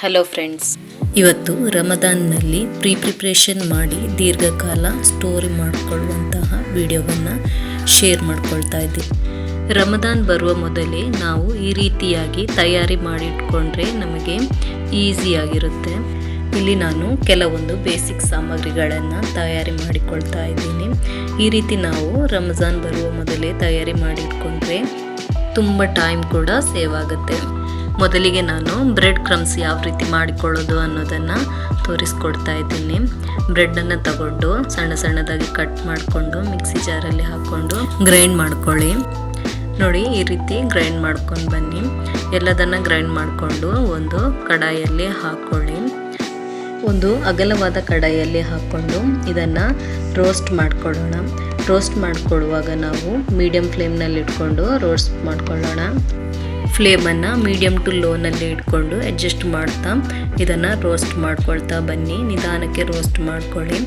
Hello friends ಇವತ್ತು ರಮದಾನ್ನಲ್ಲಿ pre preparation ಮಾಡಿ ದೀರ್ಘಕಾಲ ಸ್ಟೋರ್ ಮಾಡಿಕೊಳ್ಳುವಂತಹ ವಿಡಿಯೋವನ್ನು ಶೇರ್ ಮಾಡ್ಕೊಳ್ತಾ ಇದ್ದೀನಿ. ರಮದಾನ್ ಬರುವ ಮೊದಲೇ ನಾವು ಈ ರೀತಿಯಾಗಿ ತಯಾರಿ ಮಾಡಿಟ್ಕೊಂಡ್ರೆ ನಮಗೆ ಈಸಿಯಾಗಿರುತ್ತೆ. ಇಲ್ಲಿ ನಾನು ಕೆಲವೊಂದು ಬೇಸಿಕ್ ಸಾಮಗ್ರಿಗಳನ್ನು ತಯಾರಿ ಮಾಡಿಕೊಳ್ತಾ ಇದ್ದೀನಿ. ಈ ರೀತಿ ನಾವು ರಮಜಾನ್ ಬರುವ ಮೊದಲೇ ತಯಾರಿ ಮಾಡಿಟ್ಕೊಂಡ್ರೆ ತುಂಬ ಟೈಮ್ ಕೂಡ ಸೇವ್ ಆಗುತ್ತೆ. ಮೊದಲಿಗೆ ನಾನು ಬ್ರೆಡ್ ಕ್ರಮ್ಸ್ ಯಾವ ರೀತಿ ಮಾಡಿಕೊಳ್ಳೋದು ಅನ್ನೋದನ್ನು ತೋರಿಸ್ಕೊಡ್ತಾ ಇದ್ದೀನಿ. ಬ್ರೆಡ್ಡನ್ನು ತಗೊಂಡು ಸಣ್ಣ ಸಣ್ಣದಾಗಿ ಕಟ್ ಮಾಡಿಕೊಂಡು ಮಿಕ್ಸಿ ಜಾರಲ್ಲಿ ಹಾಕ್ಕೊಂಡು ಗ್ರೈಂಡ್ ಮಾಡ್ಕೊಳ್ಳಿ. ನೋಡಿ, ಈ ರೀತಿ ಗ್ರೈಂಡ್ ಮಾಡ್ಕೊಂಡು ಬನ್ನಿ. ಎಲ್ಲದನ್ನು ಗ್ರೈಂಡ್ ಮಾಡಿಕೊಂಡು ಒಂದು ಕಡಾಯಲ್ಲಿ ಹಾಕ್ಕೊಳ್ಳಿ. ಒಂದು ಅಗಲವಾದ ಕಡಾಯಲ್ಲಿ ಹಾಕ್ಕೊಂಡು ಇದನ್ನು ರೋಸ್ಟ್ ಮಾಡಿಕೊಳ್ಳೋಣ. ರೋಸ್ಟ್ ಮಾಡಿಕೊಳ್ಳುವಾಗ ನಾವು ಮೀಡಿಯಮ್ ಫ್ಲೇಮ್ನಲ್ಲಿ ಇಟ್ಕೊಂಡು ರೋಸ್ಟ್ ಮಾಡ್ಕೊಳ್ಳೋಣ. ಫ್ಲೇಮನ್ನು ಮೀಡಿಯಮ್ ಟು ಲೋನಲ್ಲಿ ಇಟ್ಕೊಂಡು ಅಡ್ಜಸ್ಟ್ ಮಾಡ್ತಾ ಇದನ್ನು ರೋಸ್ಟ್ ಮಾಡ್ಕೊಳ್ತಾ ಬನ್ನಿ, ನಿಧಾನಕ್ಕೆ ರೋಸ್ಟ್ ಮಾಡ್ಕೊಳ್ಳಿ.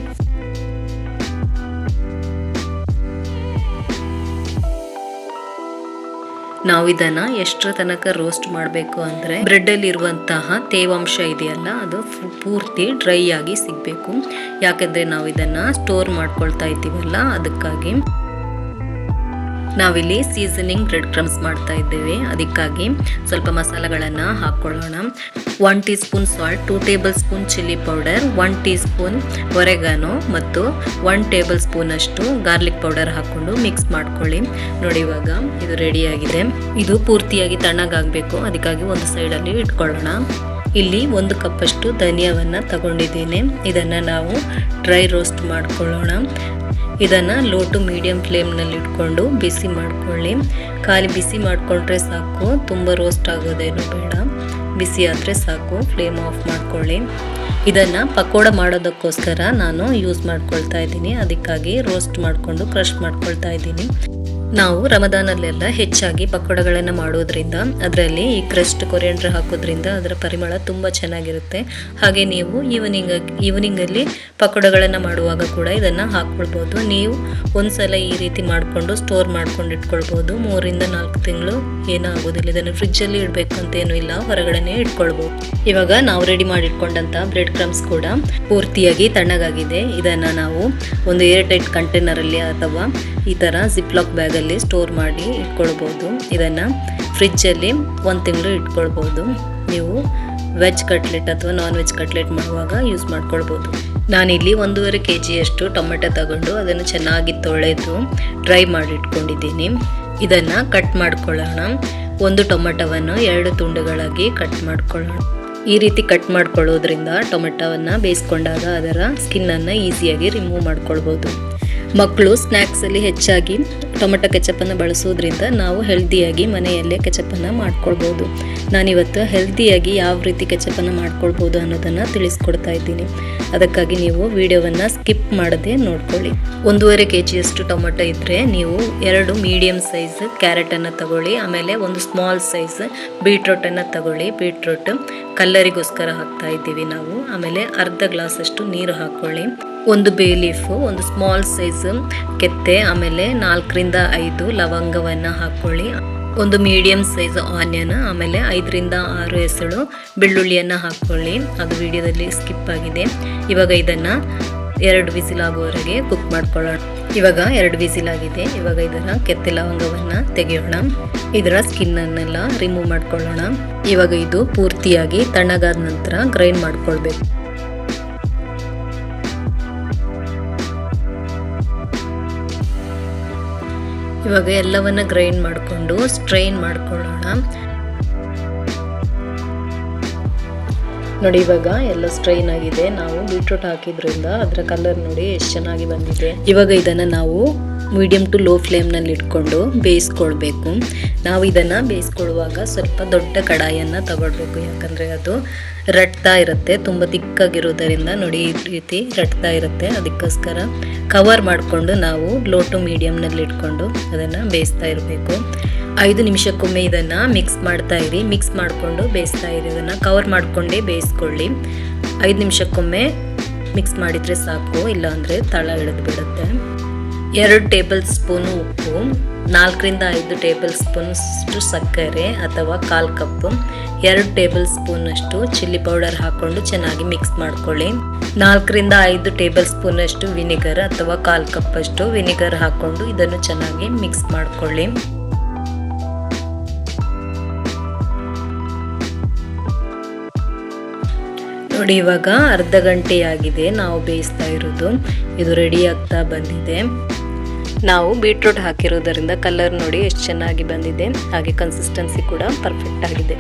ನಾವು ಇದನ್ನ ಎಷ್ಟರ ತನಕ ರೋಸ್ಟ್ ಮಾಡಬೇಕು ಅಂದರೆ ಬ್ರೆಡ್ಡಲ್ಲಿ ಇರುವಂತಹ ತೇವಾಂಶ ಇದೆಯಲ್ಲ, ಅದು ಪೂರ್ತಿ ಡ್ರೈ ಆಗಿ ಸಿಗಬೇಕು. ಯಾಕಂದ್ರೆ ನಾವು ಇದನ್ನ ಸ್ಟೋರ್ ಮಾಡ್ಕೊಳ್ತಾ ಇದ್ದೀವಲ್ಲ, ಅದಕ್ಕಾಗಿ. ನಾವಿಲ್ಲಿ ಸೀಸನಿಂಗ್ ಬ್ರೆಡ್ ಕ್ರಮ್ಸ್ ಮಾಡ್ತಾ ಇದ್ದೇವೆ. ಅದಕ್ಕಾಗಿ ಸ್ವಲ್ಪ ಮಸಾಲೆಗಳನ್ನು ಹಾಕ್ಕೊಳ್ಳೋಣ. One teaspoon salt two tablespoon chilli powder one teaspoon oregano ಮತ್ತು ಒನ್ ಟೇಬಲ್ ಸ್ಪೂನ್ ಅಷ್ಟು ಗಾರ್ಲಿಕ್ ಪೌಡರ್ ಹಾಕ್ಕೊಂಡು ಮಿಕ್ಸ್ ಮಾಡ್ಕೊಳ್ಳಿ. ನೋಡಿ ಇವಾಗ ಇದು ರೆಡಿಯಾಗಿದೆ ಇದು ಪೂರ್ತಿಯಾಗಿ ತಣ್ಣಗಾಗಬೇಕು. ಅದಕ್ಕಾಗಿ ಒಂದು ಸೈಡಲ್ಲಿ ಇಟ್ಕೊಳ್ಳೋಣ. ಇಲ್ಲಿ ಒಂದು ಕಪ್ಪಷ್ಟು ಧನಿಯಾವನ್ನು ತಗೊಂಡಿದ್ದೇನೆ. ಇದನ್ನು ನಾವು ಡ್ರೈ ರೋಸ್ಟ್ ಮಾಡ್ಕೊಳ್ಳೋಣ. ಇದನ್ನು ಲೋ ಟು ಮೀಡಿಯಂ ಫ್ಲೇಮ್ನಲ್ಲಿ ಇಟ್ಕೊಂಡು ಬಿಸಿ ಮಾಡ್ಕೊಳ್ಳಿ. ಖಾಲಿ ಬಿಸಿ ಮಾಡಿಕೊಂಡ್ರೆ ಸಾಕು. ತುಂಬ ರೋಸ್ಟ್ ಆಗೋದೇನು ಬೇಡ. ಬಿಸಿ ಆದರೆ ಸಾಕು. ಫ್ಲೇಮ್ ಆಫ್ ಮಾಡ್ಕೊಳ್ಳಿ. ಇದನ್ನು ಪಕೋಡ ಮಾಡೋದಕ್ಕೋಸ್ಕರ ನಾನು ಯೂಸ್ ಮಾಡ್ಕೊಳ್ತಾ ಇದ್ದೀನಿ. ಅದಕ್ಕಾಗಿ ರೋಸ್ಟ್ ಮಾಡಿಕೊಂಡು ಕ್ರಷ್ ಮಾಡ್ಕೊಳ್ತಾ ಇದ್ದೀನಿ. ನಾವು ರಮದಾನಲ್ಲೆಲ್ಲ ಹೆಚ್ಚಾಗಿ ಪಕೋಡಗಳನ್ನು ಮಾಡೋದ್ರಿಂದ, ಅದರಲ್ಲಿ ಈ ಕ್ರಸ್ಟ್ ಕೊರಿಯಂಡ್ರ್ ಹಾಕೋದ್ರಿಂದ ಅದರ ಪರಿಮಳ ತುಂಬ ಚೆನ್ನಾಗಿರುತ್ತೆ. ಹಾಗೆ ನೀವು ಈವ್ನಿಂಗ್, ಈವ್ನಿಂಗಲ್ಲಿ ಪಕೋಡಗಳನ್ನು ಮಾಡುವಾಗ ಕೂಡ ಇದನ್ನು ಹಾಕ್ಕೊಳ್ಬೋದು. ನೀವು ಒಂದ್ಸಲ ಈ ರೀತಿ ಮಾಡಿಕೊಂಡು ಸ್ಟೋರ್ ಮಾಡ್ಕೊಂಡು ಇಟ್ಕೊಳ್ಬೋದು. ಮೂರಿಂದ ನಾಲ್ಕು ತಿಂಗಳು ಏನೂ ಆಗೋದಿಲ್ಲ ಇದನ್ನು ಫ್ರಿಜ್ಜಲ್ಲಿ ಇಡಬೇಕು ಅಂತ ಏನೂ ಇಲ್ಲ. ಹೊರಗಡೆನೇ ಇಟ್ಕೊಳ್ಬೋದು. ಇವಾಗ ನಾವು ರೆಡಿ ಮಾಡಿಟ್ಕೊಂಡಂಥ ಬ್ರೆಡ್ ಕ್ರಮ್ಸ್ ಕೂಡ ಪೂರ್ತಿಯಾಗಿ ತಣ್ಣಗಾಗಿದೆ. ಇದನ್ನು ನಾವು ಒಂದು ಏರ್ ಟೈಟ್ ಕಂಟೈನರಲ್ಲಿ ಅಥವಾ ಈ ಥರ ಜಿಪ್ಲಾಕ್ ಬ್ಯಾಗಲ್ಲಿ ಸ್ಟೋರ್ ಮಾಡಿ ಇಟ್ಕೊಳ್ಬೋದು. ಇದನ್ನು ಫ್ರಿಜ್ಜಲ್ಲಿ ಒಂದು ತಿಂಗಳು ಇಟ್ಕೊಳ್ಬೋದು. ನೀವು ವೆಜ್ ಕಟ್ಲೆಟ್ ಅಥವಾ ನಾನ್ ವೆಜ್ ಕಟ್ಲೆಟ್ ಮಾಡುವಾಗ ಯೂಸ್ ಮಾಡ್ಕೊಳ್ಬೋದು. ನಾನಿಲ್ಲಿ ಒಂದೂವರೆ ಕೆ ಜಿಯಷ್ಟು ಟೊಮೆಟೊ ತಗೊಂಡು ಅದನ್ನು ಚೆನ್ನಾಗಿ ತೊಳೆದು ಡ್ರೈ ಮಾಡಿ ಇಟ್ಕೊಂಡಿದ್ದೀನಿ. ಇದನ್ನು ಕಟ್ ಮಾಡ್ಕೊಳ್ಳೋಣ. ಒಂದು ಟೊಮೆಟೊವನ್ನು ಎರಡು ತುಂಡುಗಳಾಗಿ ಕಟ್ ಮಾಡ್ಕೊಳ್ಳೋಣ. ಈ ರೀತಿ ಕಟ್ ಮಾಡ್ಕೊಳ್ಳೋದ್ರಿಂದ ಟೊಮೆಟೊವನ್ನು ಬೇಯಿಸ್ಕೊಂಡಾಗ ಅದರ ಸ್ಕಿನ್ನನ್ನು ಈಸಿಯಾಗಿ ರಿಮೂವ್ ಮಾಡ್ಕೊಳ್ಬೋದು. ಮಕ್ಕಳು ಸ್ನ್ಯಾಕ್ಸಲ್ಲಿ ಹೆಚ್ಚಾಗಿ ಟೊಮೆಟೊ ಕೆಚಪನ್ನು ಬಳಸೋದ್ರಿಂದ ನಾವು ಹೆಲ್ದಿಯಾಗಿ ಮನೆಯಲ್ಲೇ ಕೆಚಪನ್ನು ಮಾಡ್ಕೊಳ್ಬೋದು. ನಾನಿವತ್ತು ಹೆಲ್ದಿಯಾಗಿ ಯಾವ ರೀತಿ ಕೆಚಪನ್ನು ಮಾಡ್ಕೊಳ್ಬೋದು ಅನ್ನೋದನ್ನು ತಿಳಿಸ್ಕೊಡ್ತಾ ಇದ್ದೀನಿ. ಅದಕ್ಕಾಗಿ ನೀವು ವಿಡಿಯೋವನ್ನು ಸ್ಕಿಪ್ ಮಾಡದೆ ನೋಡ್ಕೊಳ್ಳಿ. ಒಂದೂವರೆ ಕೆ ಜಿಯಷ್ಟು ಟೊಮೆಟೊ ಇದ್ದರೆ ನೀವು ಎರಡು ಮೀಡಿಯಮ್ ಸೈಜ್ ಕ್ಯಾರೆಟನ್ನು ತಗೊಳ್ಳಿ, ಆಮೇಲೆ ಒಂದು ಸ್ಮಾಲ್ ಸೈಜ್ ಬೀಟ್ರೋಟನ್ನು ತಗೊಳ್ಳಿ. ಬೀಟ್ರೋಟ್ ಕಲ್ಲರಿಗೋಸ್ಕರ ಹಾಕ್ತಾ ಇದ್ದೀವಿ ನಾವು. ಆಮೇಲೆ ಅರ್ಧ ಗ್ಲಾಸಷ್ಟು ನೀರು ಹಾಕ್ಕೊಳ್ಳಿ. ಒಂದು ಬೇ ಲೀಫು ಒಂದು ಸ್ಮಾಲ್ ಸೈಜ್ ಕೆತ್ತೆ, ಆಮೇಲೆ ನಾಲ್ಕರಿಂದ ಐದು ಲವಂಗವನ್ನು ಹಾಕ್ಕೊಳ್ಳಿ ಒಂದು ಮೀಡಿಯಂ ಸೈಜ್ ಆನಿಯನ್ ಆಮೇಲೆ ಐದರಿಂದ ಆರು ಹೆಸಳು ಬೆಳ್ಳುಳ್ಳಿಯನ್ನು ಹಾಕ್ಕೊಳ್ಳಿ ಅದು ವಿಡಿಯೋದಲ್ಲಿ ಸ್ಕಿಪ್ ಆಗಿದೆ. ಇವಾಗ ಇದನ್ನು ಎರಡು ವಿಸಿಲ್ ಆಗುವವರೆಗೆ ಕುಕ್ ಮಾಡ್ಕೊಳ್ಳೋಣ. ಇವಾಗ ಎರಡು ವಿಸಿಲ್ ಆಗಿದೆ ಇವಾಗ ಇದರ ಕೆತ್ತೆ ಲವಂಗವನ್ನು ತೆಗೆಯೋಣ. ಇದರ ಸ್ಕಿನ್ನನ್ನೆಲ್ಲ ರಿಮೂವ್ ಮಾಡ್ಕೊಳ್ಳೋಣ. ಇವಾಗ ಇದು ಪೂರ್ತಿಯಾಗಿ ತಣ್ಣಗಾದ ನಂತರ ಗ್ರೈಂಡ್ ಮಾಡ್ಕೊಳ್ಬೇಕು. ಇವಾಗ ಎಲ್ಲವನ್ನ ಗ್ರೈಂಡ್ ಮಾಡಿಕೊಂಡು ಸ್ಟ್ರೈನ್ ಮಾಡ್ಕೊಳ್ಳೋಣ. ನೋಡಿ ಇವಾಗ ಎಲ್ಲ ಸ್ಟ್ರೈನ್ ಆಗಿದೆ. ನಾವು ಬೀಟ್ರೂಟ್ ಹಾಕಿದ್ರಿಂದ ಅದರ ಕಲರ್ ನೋಡಿ ಎಷ್ಟು ಚೆನ್ನಾಗಿ ಬಂದಿದೆ. ಇವಾಗ ಇದನ್ನು ನಾವು ಮೀಡಿಯಮ್ ಟು ಲೋ ಫ್ಲೇಮ್ನಲ್ಲಿ ಇಟ್ಕೊಂಡು ಬೇಯಿಸ್ಕೊಳ್ಬೇಕು. ನಾವು ಇದನ್ನು ಬೇಯಿಸ್ಕೊಳ್ಳುವಾಗ ಸ್ವಲ್ಪ ದೊಡ್ಡ ಕಡಾಯಿಯನ್ನು ತಗೊಳ್ಬೇಕು. ಯಾಕಂದರೆ ಅದು ರಟ್ತಾ ಇರುತ್ತೆ, ತುಂಬ ತಿಕ್ಕಾಗಿರೋದರಿಂದ ನೋಡಿ ಈ ರೀತಿ ರಟ್ತಾ ಇರುತ್ತೆ. ಅದಕ್ಕೋಸ್ಕರ ಕವರ್ ಮಾಡಿಕೊಂಡು ನಾವು ಲೋ ಟು ಮೀಡಿಯಮ್ನಲ್ಲಿ ಇಟ್ಕೊಂಡು ಅದನ್ನು ಬೇಯಿಸ್ತಾ ಇರಬೇಕು. ಐದು ನಿಮಿಷಕ್ಕೊಮ್ಮೆ ಇದನ್ನು ಮಿಕ್ಸ್ ಮಾಡ್ತಾ ಇರಿ. ಮಿಕ್ಸ್ ಮಾಡಿಕೊಂಡು ಬೇಯಿಸ್ತಾ ಇರಿ. ಇದನ್ನು ಕವರ್ ಮಾಡಿಕೊಂಡೇ ಬೇಯಿಸ್ಕೊಳ್ಳಿ. ಐದು ನಿಮಿಷಕ್ಕೊಮ್ಮೆ ಮಿಕ್ಸ್ ಮಾಡಿದರೆ ಸಾಕು, ಇಲ್ಲಾಂದರೆ ತಳ ಇಳಿದು ಬಿಡುತ್ತೆ. ಎರಡು ಟೇಬಲ್ ಸ್ಪೂನ್ ಉಪ್ಪು, ನಾಲ್ಕರಿಂದ ಐದು ಟೇಬಲ್ ಸ್ಪೂನಷ್ಟು ಸಕ್ಕರೆ ಅಥವಾ ಕಾಲು ಕಪ್ಪು, ಎರಡು ಟೇಬಲ್ ಸ್ಪೂನಷ್ಟು ಚಿಲ್ಲಿ ಪೌಡರ್ ಹಾಕ್ಕೊಂಡು ಚೆನ್ನಾಗಿ ಮಿಕ್ಸ್ ಮಾಡ್ಕೊಳ್ಳಿ. ನಾಲ್ಕರಿಂದ ಐದು ಟೇಬಲ್ ಸ್ಪೂನಷ್ಟು ವಿನಿಗರ್ ಅಥವಾ ಕಾಲು ಕಪ್ಪಷ್ಟು ವಿನಿಗರ್ ಹಾಕ್ಕೊಂಡು ಇದನ್ನು ಚೆನ್ನಾಗಿ ಮಿಕ್ಸ್ ಮಾಡ್ಕೊಳ್ಳಿ. ನೋಡಿ, ಇವಾಗ ಅರ್ಧ ಗಂಟೆಯಾಗಿದೆ ನಾವು ಬೇಯಿಸ್ತಾ ಇರೋದು. ಇದು ರೆಡಿ ಆಗ್ತಾ ಬಂದಿದೆ. ನಾವು ಬೀಟ್ರೂಟ್ ಹಾಕಿರೋದರಿಂದ ಕಲರ್ ನೋಡಿ ಎಷ್ಟು ಚೆನ್ನಾಗಿ ಬಂದಿದೆ. ಹಾಗೆ ಕನ್ಸಿಸ್ಟೆನ್ಸಿ ಕೂಡ ಪರ್ಫೆಕ್ಟ್ ಆಗಿದೆ.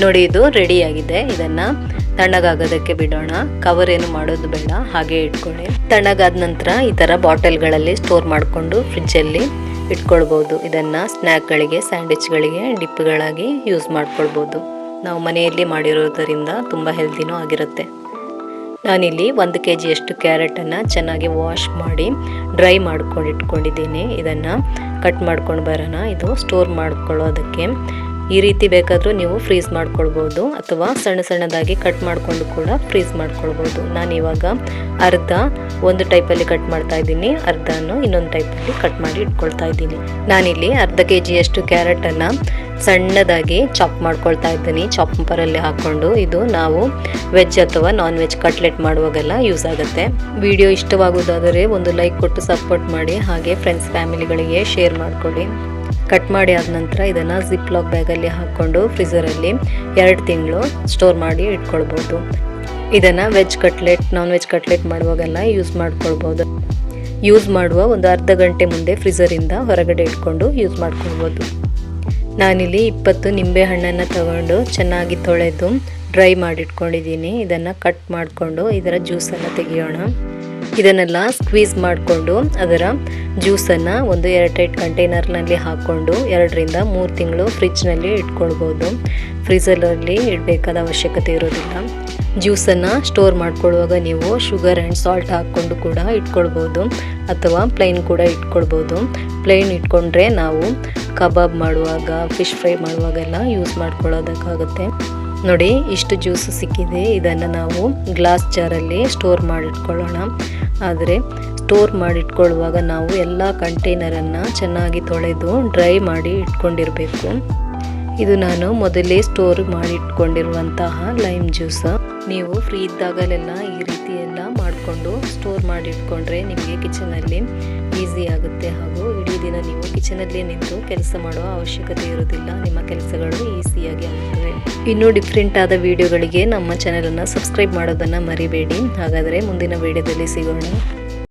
ನೋಡಿ, ಇದು ರೆಡಿ ಆಗಿದೆ. ಇದನ್ನ ತಣ್ಣಗಾಗೋದಕ್ಕೆ ಬಿಡೋಣ. ಕವರ್ ಏನು ಮಾಡೋದು ಬೇಡ. ಹಾಗೆ ಇಟ್ಕೊಳ್ಳಿ. ತಣ್ಣಗಾದ ನಂತರ ಈ ಥರ ಬಾಟಲ್ಗಳಲ್ಲಿ ಸ್ಟೋರ್ ಮಾಡಿಕೊಂಡು ಫ್ರಿಜ್ಜಲ್ಲಿ ಇಟ್ಕೊಳ್ಬೋದು. ಇದನ್ನು ಸ್ನ್ಯಾಕ್ಗಳಿಗೆ, ಸ್ಯಾಂಡ್ವಿಚ್ಗಳಿಗೆ, ಡಿಪ್ಗಳಾಗಿ ಯೂಸ್ ಮಾಡ್ಕೊಳ್ಬೋದು. ನಾವು ಮನೆಯಲ್ಲಿ ಮಾಡಿರೋದರಿಂದ ತುಂಬ ಹೆಲ್ದಿನೂ ಆಗಿರುತ್ತೆ. ನಾನಿಲ್ಲಿ ಒಂದು ಕೆ ಜಿಯಷ್ಟು ಕ್ಯಾರೆಟನ್ನು ಚೆನ್ನಾಗಿ ವಾಶ್ ಮಾಡಿ ಡ್ರೈ ಮಾಡ್ಕೊಂಡು ಇಟ್ಕೊಂಡಿದ್ದೀನಿ. ಇದನ್ನು ಕಟ್ ಮಾಡ್ಕೊಂಡು ಬರೋಣ. ಇದು ಸ್ಟೋರ್ ಮಾಡ್ಕೊಳ್ಳೋದಕ್ಕೆ. ಈ ರೀತಿ ಬೇಕಾದರೂ ನೀವು ಫ್ರೀಸ್ ಮಾಡ್ಕೊಳ್ಬೋದು ಅಥವಾ ಸಣ್ಣ ಸಣ್ಣದಾಗಿ ಕಟ್ ಮಾಡಿಕೊಂಡು ಕೂಡ ಫ್ರೀಸ್ ಮಾಡ್ಕೊಳ್ಬೋದು. ನಾನು ಇವಾಗ ಅರ್ಧ ಒಂದು ಟೈಪಲ್ಲಿ ಕಟ್ ಮಾಡ್ತಾ ಇದ್ದೀನಿ. ಅರ್ಧನೂ ಇನ್ನೊಂದು ಟೈಪಲ್ಲಿ ಕಟ್ ಮಾಡಿ ಇಟ್ಕೊಳ್ತಾ ಇದ್ದೀನಿ. ನಾನಿಲ್ಲಿ ಅರ್ಧ ಕೆ ಜಿಯಷ್ಟು ಕ್ಯಾರೆಟನ್ನು ಸಣ್ಣದಾಗಿ ಚಾಪ್ ಮಾಡ್ಕೊಳ್ತಾ ಇದ್ದೀನಿ. ಚಾಪರಲ್ಲಿ ಹಾಕ್ಕೊಂಡು ಇದು ನಾವು ವೆಜ್ ಅಥವಾ ನಾನ್ ವೆಜ್ ಕಟ್ಲೆಟ್ ಮಾಡುವಾಗೆಲ್ಲ ಯೂಸ್ ಆಗುತ್ತೆ. ವಿಡಿಯೋ ಇಷ್ಟವಾಗುವುದಾದರೆ ಒಂದು ಲೈಕ್ ಕೊಟ್ಟು ಸಪೋರ್ಟ್ ಮಾಡಿ. ಹಾಗೆ ಫ್ರೆಂಡ್ಸ್ ಫ್ಯಾಮಿಲಿಗಳಿಗೆ ಶೇರ್ ಮಾಡಿಕೊಡಿ ಕಟ್ ಮಾಡಿ ಆದ ನಂತರ ಇದನ್ನು ಜಿಪ್ ಲಾಕ್ ಬ್ಯಾಗಲ್ಲಿ ಹಾಕ್ಕೊಂಡು ಫ್ರೀಸರಲ್ಲಿ ಎರಡು ತಿಂಗಳು ಸ್ಟೋರ್ ಮಾಡಿ ಇಟ್ಕೊಳ್ಬೋದು. ಇದನ್ನು veg cutlet non veg cutlet ಮಾಡುವಾಗೆಲ್ಲ use ಮಾಡ್ಕೊಳ್ಬೋದು. ಯೂಸ್ ಮಾಡುವ ಒಂದು ಅರ್ಧ ಗಂಟೆ ಮುಂದೆ ಫ್ರೀಸರಿಂದ ಹೊರಗಡೆ ಇಟ್ಕೊಂಡು ಯೂಸ್ ಮಾಡ್ಕೊಳ್ಬೋದು. ನಾನಿಲ್ಲಿ ಇಪ್ಪತ್ತು ನಿಂಬೆ ಹಣ್ಣನ್ನು ತಗೊಂಡು ಚೆನ್ನಾಗಿ ತೊಳೆದು ಡ್ರೈ ಮಾಡಿಟ್ಕೊಂಡಿದ್ದೀನಿ. ಇದನ್ನು ಕಟ್ ಮಾಡಿಕೊಂಡು ಇದರ ಜ್ಯೂಸನ್ನು ತೆಗೆಯೋಣ. ಇದನ್ನೆಲ್ಲ ಸ್ಕ್ವೀಸ್ ಮಾಡಿಕೊಂಡು ಅದರ ಜ್ಯೂಸನ್ನು ಒಂದು ಏರ್ಟೈಟ್ ಕಂಟೈನರ್ನಲ್ಲಿ ಹಾಕ್ಕೊಂಡು ಎರಡರಿಂದ ಮೂರು ತಿಂಗಳು ಫ್ರಿಜ್ನಲ್ಲಿ ಇಟ್ಕೊಳ್ಬೋದು. ಫ್ರೀಸರಲ್ಲಿ ಇಡಬೇಕಾದ ಅವಶ್ಯಕತೆ ಇರೋದಿಲ್ಲ. ಜ್ಯೂಸನ್ನು ಸ್ಟೋರ್ ಮಾಡ್ಕೊಳ್ಳುವಾಗ ನೀವು ಶುಗರ್ ಆ್ಯಂಡ್ ಸಾಲ್ಟ್ ಹಾಕ್ಕೊಂಡು ಕೂಡ ಇಟ್ಕೊಳ್ಬೋದು ಅಥವಾ ಪ್ಲೈನ್ ಕೂಡ ಇಟ್ಕೊಳ್ಬೋದು. ಪ್ಲೈನ್ ಇಟ್ಕೊಂಡ್ರೆ ನಾವು ಕಬಾಬ್ ಮಾಡುವಾಗ ಫಿಶ್ ಫ್ರೈ ಮಾಡುವಾಗೆಲ್ಲ ಯೂಸ್ ಮಾಡ್ಕೊಳ್ಳೋದಕ್ಕಾಗುತ್ತೆ. ನೋಡಿ, ಇಷ್ಟು ಜ್ಯೂಸ್ ಸಿಕ್ಕಿದೆ. ಇದನ್ನು ನಾವು ಗ್ಲಾಸ್ ಜಾರಲ್ಲಿ ಸ್ಟೋರ್ ಮಾಡಿಟ್ಕೊಳ್ಳೋಣ. ಆದರೆ ಸ್ಟೋರ್ ಮಾಡಿಟ್ಕೊಳ್ಳುವಾಗ ನಾವು ಎಲ್ಲ ಕಂಟೈನರನ್ನು ಚೆನ್ನಾಗಿ ತೊಳೆದು ಡ್ರೈ ಮಾಡಿ ಇಟ್ಕೊಂಡಿರಬೇಕು. ಇದು ನಾನು ಮೊದಲೇ ಸ್ಟೋರ್ ಮಾಡಿ ಇಟ್ಕೊಂಡಿರುವಂತಹ ಲೈಮ್ ಜ್ಯೂಸ್ ನೀವು ಫ್ರೀ ಇದ್ದಾಗಲೆಲ್ಲ ಈ ಮಾಡಿಕೊಂಡು ಸ್ಟೋರ್ ಮಾಡಿ ಇಟ್ಕೊಂಡ್ರೆ ನಿಮಗೆ ಕಿಚನಲ್ಲಿ ಈಸಿ ಆಗುತ್ತೆ ಹಾಗೂ ಇಡೀ ದಿನ ನೀವು ಕಿಚನಲ್ಲಿ ನಿಂತು ಕೆಲಸ ಮಾಡುವ ಅವಶ್ಯಕತೆ ಇರೋದಿಲ್ಲ ನಿಮ್ಮ ಕೆಲಸಗಳು ಈಸಿಯಾಗಿ ಆಗುತ್ತವೆ. ಇನ್ನೂ ಡಿಫ್ರೆಂಟ್ ಆದ ವಿಡಿಯೋಗಳಿಗೆ ನಮ್ಮ ಚಾನಲನ್ನು ಸಬ್ಸ್ಕ್ರೈಬ್ ಮಾಡೋದನ್ನು ಮರಿಬೇಡಿ. ಹಾಗಾದರೆ ಮುಂದಿನ ವಿಡಿಯೋದಲ್ಲಿ ಸಿಗೋಣ.